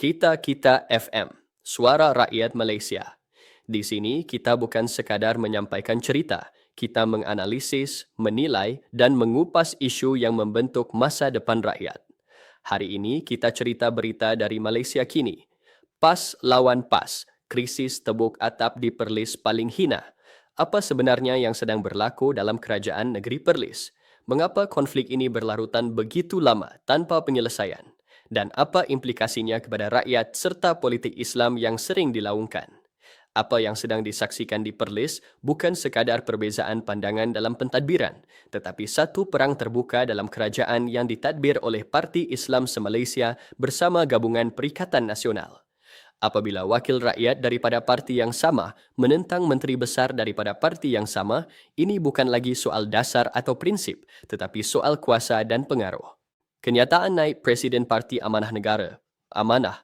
Kita Kita FM, Suara Rakyat Malaysia. Di sini kita bukan sekadar menyampaikan cerita, kita menganalisis, menilai dan mengupas isu yang membentuk masa depan rakyat. Hari ini kita cerita berita dari Malaysia kini. PAS lawan PAS, krisis tebuk atap di Perlis paling hina. Apa sebenarnya yang sedang berlaku dalam kerajaan negeri Perlis? Mengapa konflik ini berlarutan begitu lama tanpa penyelesaian? Dan apa implikasinya kepada rakyat serta politik Islam yang sering dilaungkan. Apa yang sedang disaksikan di Perlis bukan sekadar perbezaan pandangan dalam pentadbiran, tetapi satu perang terbuka dalam kerajaan yang ditadbir oleh Parti Islam Se-Malaysia bersama Gabungan Perikatan Nasional. Apabila wakil rakyat daripada parti yang sama menentang menteri besar daripada parti yang sama, ini bukan lagi soal dasar atau prinsip, tetapi soal kuasa dan pengaruh. Kenyataan naik Presiden Parti Amanah Negara, Amanah,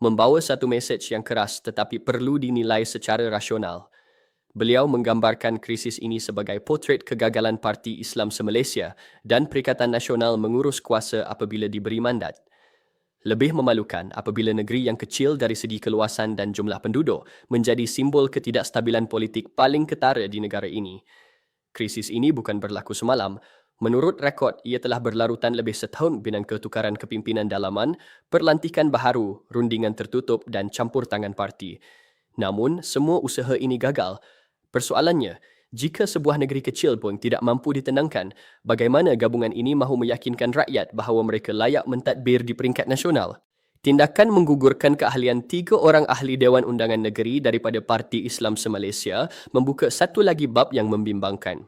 membawa satu mesej yang keras tetapi perlu dinilai secara rasional. Beliau menggambarkan krisis ini sebagai potret kegagalan Parti Islam Se-Malaysia dan Perikatan Nasional mengurus kuasa apabila diberi mandat. Lebih memalukan apabila negeri yang kecil dari segi keluasan dan jumlah penduduk menjadi simbol ketidakstabilan politik paling ketara di negara ini. Krisis ini bukan berlaku semalam, Menurut rekod, ia telah berlarutan lebih setahun binan ketukaran kepimpinan dalaman, perlantikan baharu, rundingan tertutup dan campur tangan parti. Namun, semua usaha ini gagal. Persoalannya, jika sebuah negeri kecil pun tidak mampu ditenangkan, bagaimana gabungan ini mahu meyakinkan rakyat bahawa mereka layak mentadbir di peringkat nasional? Tindakan menggugurkan keahlian tiga orang ahli Dewan Undangan Negeri daripada Parti Islam Se-Malaysia membuka satu lagi bab yang membimbangkan.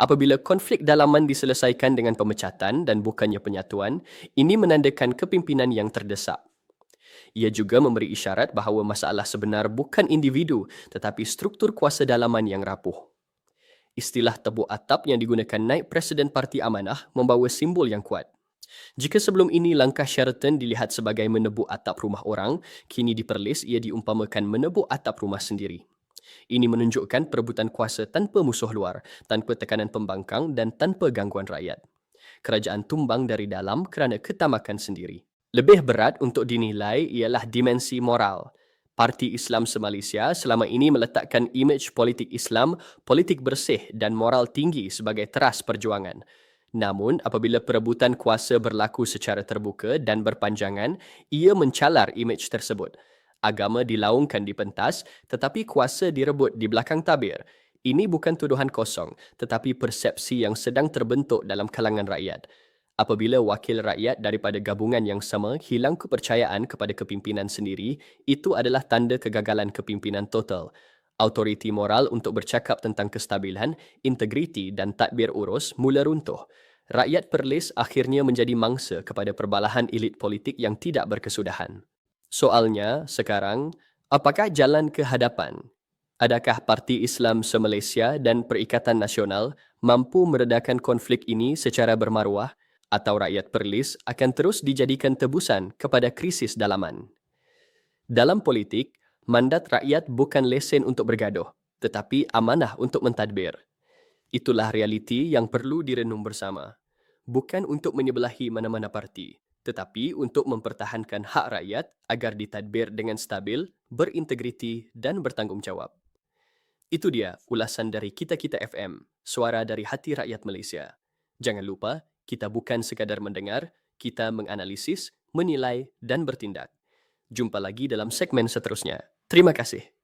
Apabila konflik dalaman diselesaikan dengan pemecatan dan bukannya penyatuan, ini menandakan kepimpinan yang terdesak. Ia juga memberi isyarat bahawa masalah sebenar bukan individu tetapi struktur kuasa dalaman yang rapuh. Istilah tebuk atap yang digunakan naik Presiden Parti Amanah membawa simbol yang kuat. Jika sebelum ini langkah Sheraton dilihat sebagai menebuk atap rumah orang, kini di Perlis ia diumpamakan menebuk atap rumah sendiri. Ini menunjukkan perebutan kuasa tanpa musuh luar, tanpa tekanan pembangkang dan tanpa gangguan rakyat. Kerajaan tumbang dari dalam kerana ketamakan sendiri. Lebih berat untuk dinilai ialah dimensi moral. Parti Islam Se-Malaysia selama ini meletakkan imej politik Islam, politik bersih dan moral tinggi sebagai teras perjuangan. Namun, apabila perebutan kuasa berlaku secara terbuka dan berpanjangan, ia mencalar imej tersebut agama dilaungkan di pentas tetapi kuasa direbut di belakang tabir. Ini bukan tuduhan kosong tetapi persepsi yang sedang terbentuk dalam kalangan rakyat. Apabila wakil rakyat daripada gabungan yang sama hilang kepercayaan kepada kepimpinan sendiri, itu adalah tanda kegagalan kepimpinan total. Autoriti moral untuk bercakap tentang kestabilan, integriti dan tadbir urus mula runtuh. Rakyat Perlis akhirnya menjadi mangsa kepada perbalahan elit politik yang tidak berkesudahan. Soalnya sekarang, apakah jalan ke hadapan? Adakah Parti Islam Se-Malaysia dan Perikatan Nasional mampu meredakan konflik ini secara bermaruah atau rakyat Perlis akan terus dijadikan tebusan kepada krisis dalaman? Dalam politik, mandat rakyat bukan lesen untuk bergaduh, tetapi amanah untuk mentadbir. Itulah realiti yang perlu direnung bersama. Bukan untuk menyebelahi mana-mana parti, tetapi untuk mempertahankan hak rakyat agar ditadbir dengan stabil, berintegriti dan bertanggungjawab. Itu dia ulasan dari Kita-Kita FM, suara dari hati rakyat Malaysia. Jangan lupa, kita bukan sekadar mendengar, kita menganalisis, menilai dan bertindak. Jumpa lagi dalam segmen seterusnya. Terima kasih.